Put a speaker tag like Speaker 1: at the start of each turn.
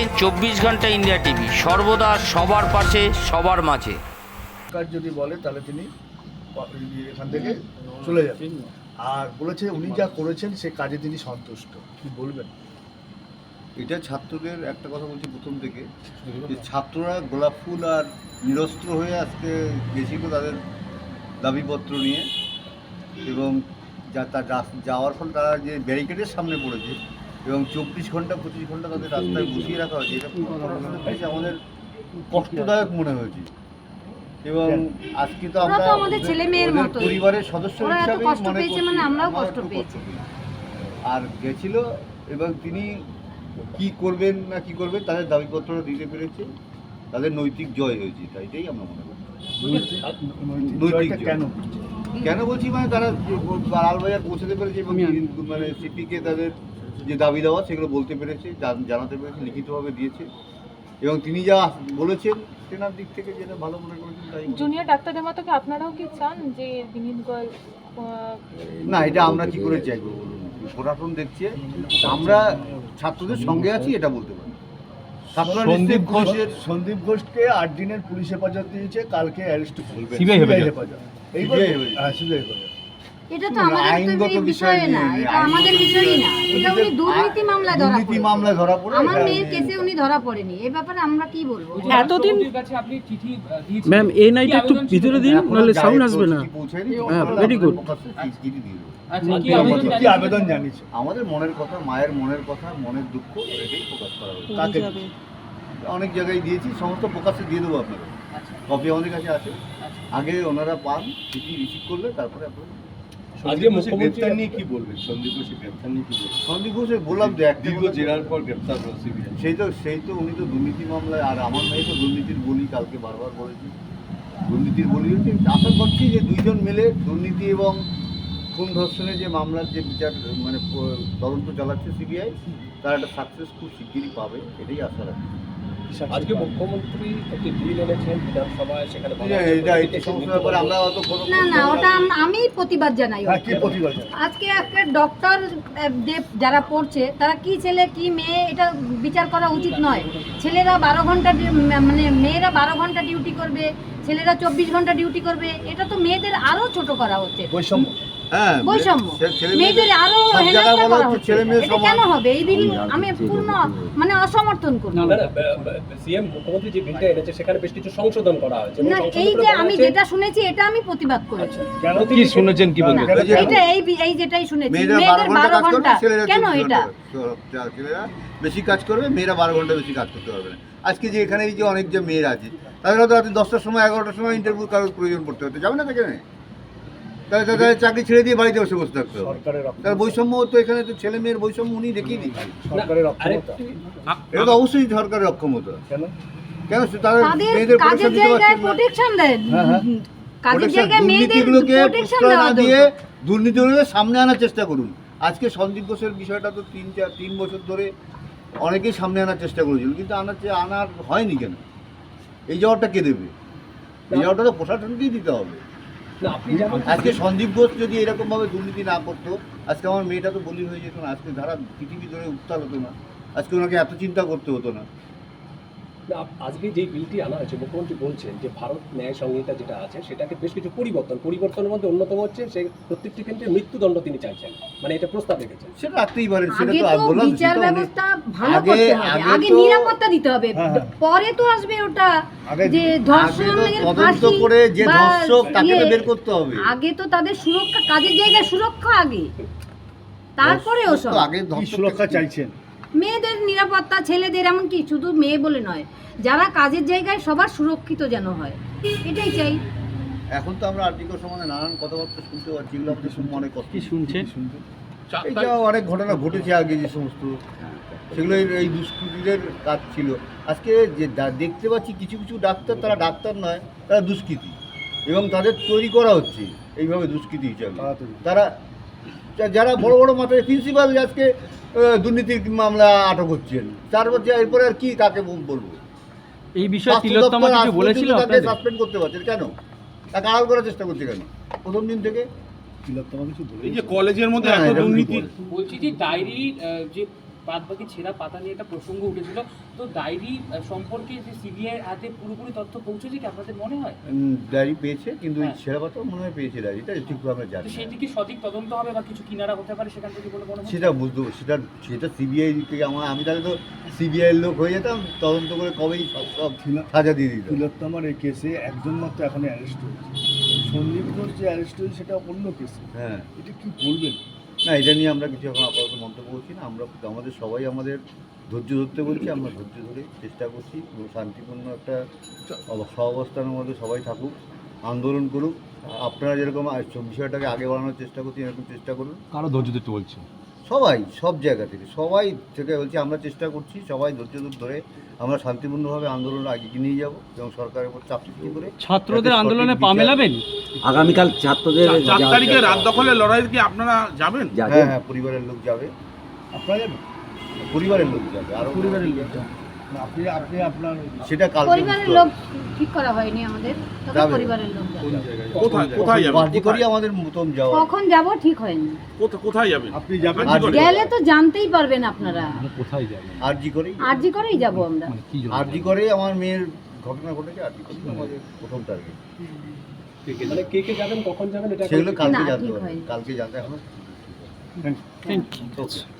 Speaker 1: দেখছেন চব্বিশ ঘণ্টা ইন্ডিয়া টিভি। সর্বদা সবার পাশে সবার মাঝে।
Speaker 2: সরকার যদি বলে তাহলে তিনি এখান থেকে চলে যাবেন। আর বলেছে উনি যা করেছেন সে কাজে তিনি সন্তুষ্ট। কি বলবেন?
Speaker 3: এটা ছাত্রদের একটা কথা বলছি প্রথম থেকে যে ছাত্ররা গোলাপ ফুল আর নিরস্ত্র হয়ে আজকে গেছিল তাদের দাবিপত্র নিয়ে। এবং যা- যাওয়ার ফলে তারা যে ব্যারিকেডের সামনে পড়েছে এবং চব্বিশ ঘণ্টা পঁচিশ ঘণ্টা তাদের রাস্তায় বসিয়ে রাখা হয়েছে এটা আমাদের কষ্টদায়ক মনে হয়েছে এবং আজকে তো আমরা
Speaker 4: আমাদের ছেলেমেয়ের
Speaker 3: ওদের
Speaker 4: মতোই।
Speaker 3: পরিবারের সদস্য হিসাবেই
Speaker 4: কষ্ট পেয়েছে মানে আমরাও কষ্ট পেয়েছি।
Speaker 3: আর গেছিল এবং তিনি কি করবেন না কি করবেন তাদের দাবিপত্র দিতে পেরেছে তাদের নৈতিক জয় হয়েছে তাইটাই আমরা মনে করি
Speaker 2: নৈতিক। কেন
Speaker 3: কেন বলছি মানে তারা লালবাজার পৌঁছাতে পেরেছে এবং মানে সিপিকে তাদের যে দাবি দেওয়া সেগুলো বলতে পেরেছে জানাতে পেরেছে লিখিতভাবে দিয়েছে। এবং তিনি যা বলেছেন সেনার দিক থেকে যেটা ভালো মনে করেছেন তাই
Speaker 5: জুনিয়র ডাক্তারদের মতো কি আপনারাও কি চান যে বিনীত গোয়াল
Speaker 3: না এটা আমরা কি করে চাইব? বলুন প্রশাসন দেখছে আমরা ছাত্রদের সঙ্গে আছি এটা বলতে পারি।
Speaker 2: সন্দীপ
Speaker 3: নিশ্চয়ই
Speaker 2: ঘোষ
Speaker 3: পুলিশের
Speaker 2: সন্দীপ ঘোষকে আট দিনের পুলিশ হেফাজত দিয়েছে কালকে অ্যারেস্ট করবে।
Speaker 6: CBI হেফাজত।
Speaker 2: এই হ্যাঁ সিবিআই হেফাজত।
Speaker 4: এটা তো আমাদের
Speaker 3: আইনগত বিষয়
Speaker 4: না এটা আমাদের বিষয়ই না। এটা উনি দুর্নীতি মামলায় ধরা
Speaker 3: দুর্নীতি। মামলায় ধরা পড়ে
Speaker 4: আমার মেয়ের কেসে উনি ধরা পড়েনি। এই ব্যাপারে আমরা কি বলব?
Speaker 7: এতদিন
Speaker 8: আপনি চিঠি
Speaker 7: ম্যাম এই একটু
Speaker 8: কি আবেদন ছিল?
Speaker 7: ভিতরে দিন নাহলে সাউন্ড আসবে না। হ্যাঁ,
Speaker 3: দিয়ে দেবো।
Speaker 8: আচ্ছা, কি আবেদন
Speaker 3: আমাদের মনের কথা মায়ের মনের কথা মনের দুঃখ এটাই প্রকাশ করা হয়েছে। অনেক জায়গায় দিয়েছি সমস্ত প্রকাশ্যে দিয়ে দেবো আপনাকে
Speaker 8: আচ্ছা,
Speaker 3: কপি আমাদের কাছে আছে। আগে ওনারা পান চিঠি রিসিভ করলে তারপরে আপনারা
Speaker 6: আজকে মুখ্যমন্ত্রী নিয়ে কি বলবেন? সন্দীপ ঘোষের গ্রেপ্তার নিয়ে কি বলবেন?
Speaker 3: সন্দীপ ঘোষের বললাম একটা
Speaker 6: দীর্ঘ জেরার পর গ্রেপ্তার হলো সিবিআই।
Speaker 3: সেই তো সেই তো উনি তো দুর্নীতি মামলায় আর আমার মেয়ে তো দুর্নীতির বলি কালকে বারবার বলেছি। দুর্নীতির বলি হচ্ছে আশা করছি যে দুইজন মিলে দুর্নীতি এবং খুন ধর্ষণের যে মামলার যে বিচার মানে তদন্ত চালাচ্ছে সিবিআই তার একটা সাকসেস খুব শিগগিরই পাবে এটাই আশা রাখি
Speaker 6: আজকে মুখ্যমন্ত্রী একটি বিল এনেছেন বিধানসভায় সেখানে
Speaker 3: আমরা অত কোনো
Speaker 4: না না ওটা প্রতিবাদ জানাই
Speaker 2: হ্যাঁ প্রতিবাদ জানায়?
Speaker 4: আজকে একটা ডক্টর দেব যারা পড়ছে তারা কি ছেলে কি মেয়ে এটা বিচার করা উচিত নয়। ছেলেরা বারো ঘণ্টা মানে মেয়েরা বারো ঘণ্টা ডিউটি করবে ছেলেরা চব্বিশ ঘণ্টা ডিউটি করবে এটা তো মেয়েদের আরও ছোট করা হচ্ছে।
Speaker 3: হ্যাঁ
Speaker 4: বৈষম্য।
Speaker 3: মেয়েদের-
Speaker 4: মেয়েদের
Speaker 3: আরও
Speaker 4: হেনস্থা করা
Speaker 3: হচ্ছে
Speaker 4: হচ্ছে।
Speaker 3: ছেলে মেয়ে
Speaker 4: এটা কেন হবে? এই বিল আমি পূর্ণ মানে অসমর্থন করি
Speaker 6: সিএম মুখ্যমন্ত্রী যে বিলটা এনেছে সেখানে বেশ কিছু সংশোধন করা হয়েছে
Speaker 4: না এই যে আমি যেটা শুনেছি এটা আমি প্রতিবাদ করেছি
Speaker 7: কি শুনেছেন কি বলবেন
Speaker 3: কেন
Speaker 4: এই এই যেটাই শুনেছি। মেয়েদের
Speaker 3: বারো
Speaker 4: বারো
Speaker 3: ঘণ্টা কাজ করবে ছেলেরা
Speaker 4: কেন এটা?
Speaker 3: ছেলেরা বেশি কাজ করবে মেয়েরা বারো ঘণ্টা বেশি কাজ করতে পারবে না। আজকে যে এখানে এই যে অনেক যে মেয়েরা আছে তাদের হয়তো রাতে দশটার সময় এগারোটার সময় ইন্টারভিউ কারোর প্রয়োজন পড়তে হতে যাবে না তাহলে তাদের চাকরি ছেড়ে দিয়ে বাড়িতে বসে বসে থাকতে হবে।
Speaker 2: সরকারের
Speaker 3: তার বৈষম্য তো এখানে তো ছেলে মেয়ের বৈষম্য উনি দেখিয়ে দিচ্ছেন
Speaker 2: সরকারের অক্ষমতা।
Speaker 3: এটা তো অবশ্যই সরকারের অক্ষমতা।
Speaker 2: কেন?
Speaker 3: কেন তাদের মেয়েদের
Speaker 4: কাজের জায়গায় প্রোটেকশন দেন।
Speaker 2: হ্যাঁ, হ্যাঁ।
Speaker 4: কাজের জায়গায় মেয়েদের
Speaker 3: দুর্নীতিগুলোকে
Speaker 4: প্রোটেকশন
Speaker 3: না দিয়ে দুর্নীতিগুলোকে সামনে আনার চেষ্টা করুন। আজকে সন্দীপ ঘোষের বিষয়টা তো তিন চার তিন বছর ধরে অনেকেই সামনে আনার চেষ্টা করেছিল কিন্তু আনার আনার হয়নি কেন? এই জবাবটা কে দেবে? এই জবাবটা তো প্রশাসনকেই দিতে হবে।
Speaker 6: না
Speaker 3: আজকে সন্দীপ ঘোষ যদি এরকমভাবে দুর্নীতি না করতো আজকে আমার মেয়েটা তো বলি হয়ে যেত না আজকে ধারা পৃথিবী ধরে উত্তাল হতো না আজকে ওনাকে এত চিন্তা করতে হতো না
Speaker 6: না, আজকে যে বিলটি আনা হয়েছে মুখ্যমন্ত্রী বলছেন যে ভারত ন্যায় সংহিতা যেটা আছে সেটাকে বেশ কিছু পরিবর্তন পরিবর্তনের মধ্যে অন্যতম হচ্ছে সে প্রত্যেকটি ক্ষেত্রে মৃত্যুদণ্ড তিনি চাইছেন। মানে এটা প্রস্তাব রেখেছেন।
Speaker 3: সেটা রাখতেই পারেন সেটা তো বললাম
Speaker 4: বিচার ব্যবস্থা ভালো করতে হবে
Speaker 3: আগে
Speaker 4: নিরাপত্তা দিতে হবে।
Speaker 2: হ্যাঁ, হ্যাঁ।
Speaker 4: পরে তো আসবে ওটা যে ধর্ষণ
Speaker 3: আগে তদন্ত করে যে ধর্ষক তাকে তো বের করতে হবে।
Speaker 4: আগে তো তাদের সুরক্ষা কাজের জায়গায় সুরক্ষা আগে। তারপরে ওসব
Speaker 3: আগে
Speaker 2: সুরক্ষা চাইছেন।
Speaker 4: মেয়েদের নিরাপত্তা ছেলেদের এমনকি শুধু মেয়ে বলে নয় যারা কাজের জায়গায় সবার সুরক্ষিত যেন হয়। এটাই চাই।
Speaker 3: এখন তো আমরা আর্টিকেল সম্বন্ধে নানান কথাবার্তা শুনতে পাচ্ছি এগুলো আমাদের শুনতে অনেক কষ্ট
Speaker 7: কি শুনছেন
Speaker 3: এই অনেক ঘটনা ঘটেছে আগে যে সমস্ত। সেগুলো এই- দুষ্কৃতীদের কাজ ছিল। আজকে যে দেখতে পাচ্ছি কিছু কিছু ডাক্তার তারা ডাক্তার নয় তারা দুষ্কৃতী। এবং তাদের তৈরি করা হচ্ছে এইভাবে দুষ্কৃতী হিসাবে। তারা যারা বড় বড় মাত্রায় প্রিন্সিপাল আজকে দুর্নীতির মামলা আটক হচ্ছেন তারপর বছর এরপরে আর কি কাকে বল- বলব?
Speaker 7: এই বিষয়ে তিলোত্তমা কিছু বলেছিল আপনাদের?
Speaker 3: সাসপেন্ড করতে পারছেন কেন? তাকে আড়াল করার চেষ্টা করছে কেন? প্রথম দিন থেকে?
Speaker 2: তিলোত্তমা কিছু বলে
Speaker 6: এই যে কলেজের মধ্যে এত দুর্নীতি
Speaker 8: বলছি যে ডায়েরি যে বাদ বাকি ছেঁড়া পাতা নিয়ে একটা প্রসঙ্গ উঠেছিল। তো ডায়েরি সম্পর্কে যে সিবিআই হাতে পুরোপুরি তথ্য পৌঁছেছে কি আপনাদের মনে হয়?
Speaker 3: ডায়েরি পেয়েছে কিন্তু ওই
Speaker 8: হ্যাঁ।
Speaker 3: ছেঁড়া পাতাও মনে হয় পেয়েছে ডায়েরিটা ঠিকভাবে আমরা জানি।
Speaker 8: সেটি কি সঠিক তদন্ত হবে বা কিছু কিনারা হতে পারে সেখান থেকে বলে মনে হচ্ছে?
Speaker 3: সেটা বুঝতে সেটা সেটা সিবিআই থেকে আমার আমি তাহলে তো সিবিআই লোক হয়ে যেতাম তদন্ত করে কবেই সব সব সাজা দিয়ে দিত।
Speaker 2: তিলোত্তমার এই কেসে একজন মাত্র এখন অ্যারেস্ট হয়েছে। সন্দীপ ঘোষ যে অ্যারেস্ট হয়েছে সেটা অন্য কেসে।
Speaker 3: হ্যাঁ।
Speaker 2: এটা কি বলবেন?
Speaker 3: না, এটা নিয়ে আমরা কিছু এখন আপাতত মন্তব্য করছি না। আমরা আমাদের সবাই আমাদের ধৈর্য ধরতে বলছি, আমরা ধৈর্য ধরে চেষ্টা করছি শান্তিপূর্ণ একটা সহাবস্থানের মধ্যে সবাই থাকুক, আন্দোলন করুক। আপনারা যেরকম বিষয়টাকে আগে বাড়ানোর চেষ্টা করছি এরকম চেষ্টা করুন।
Speaker 7: কারও ধৈর্য ধরতে বলছে
Speaker 3: সবাই সব জায়গা থেকে। সবাই থেকে বলছি আমরা চেষ্টা করছি সবাই ধৈর্য ধরে আমরা শান্তিপূর্ণভাবে আন্দোলন আগে নিয়ে যাব এবং সরকারের উপর চাপ সৃষ্টি করে
Speaker 7: ছাত্রদের আন্দোলনে পা মেলাবেন?
Speaker 9: আগামীকাল ছাত্রদের
Speaker 10: চার তারিখে রাত দখলের লড়াই কি আপনারা যাবেন?
Speaker 3: হ্যাঁ হ্যাঁ পরিবারের লোক যাবে।
Speaker 2: আপনারা যাবেন?
Speaker 3: পরিবারের লোক যাবে আরও
Speaker 2: পরিবারের লোক না, আপনি আপনি আপনার
Speaker 3: সেটা কালকে
Speaker 4: পরিবারের লোক ঠিক করা হয়নি আমাদের তবে
Speaker 3: যাবে।
Speaker 4: পরিবারের লোক যাবে।
Speaker 10: কোথায় কোথায় যাবেন?
Speaker 3: বাড়ি করি আমাদের মতন যাওয়া।
Speaker 4: কখন যাব ঠিক হয়নি।
Speaker 10: কোথা- কোথায় যাবেন?
Speaker 2: আপনি যাবেন
Speaker 3: আর
Speaker 4: গেলে তো জানতেই পারবেন আপনারা।
Speaker 7: কোথায় যাবেন
Speaker 3: আরজি করেই
Speaker 4: আরজি করেই যাব আমরা।
Speaker 7: মানে কি জন্য
Speaker 3: আরজি করে আমার মেয়ের ঘটনা ঘটেছে আরজি করেই আমাদের প্রথম টার্গেট
Speaker 6: মানে কে কে যাবেন কখন যাবেন এটা এখন
Speaker 3: সেগুলো কালকে
Speaker 4: না,
Speaker 3: জানতে
Speaker 4: ঠিক
Speaker 3: হবে।
Speaker 4: হয়নি।
Speaker 3: কালকে জানতে এখনও ওকে
Speaker 1: এ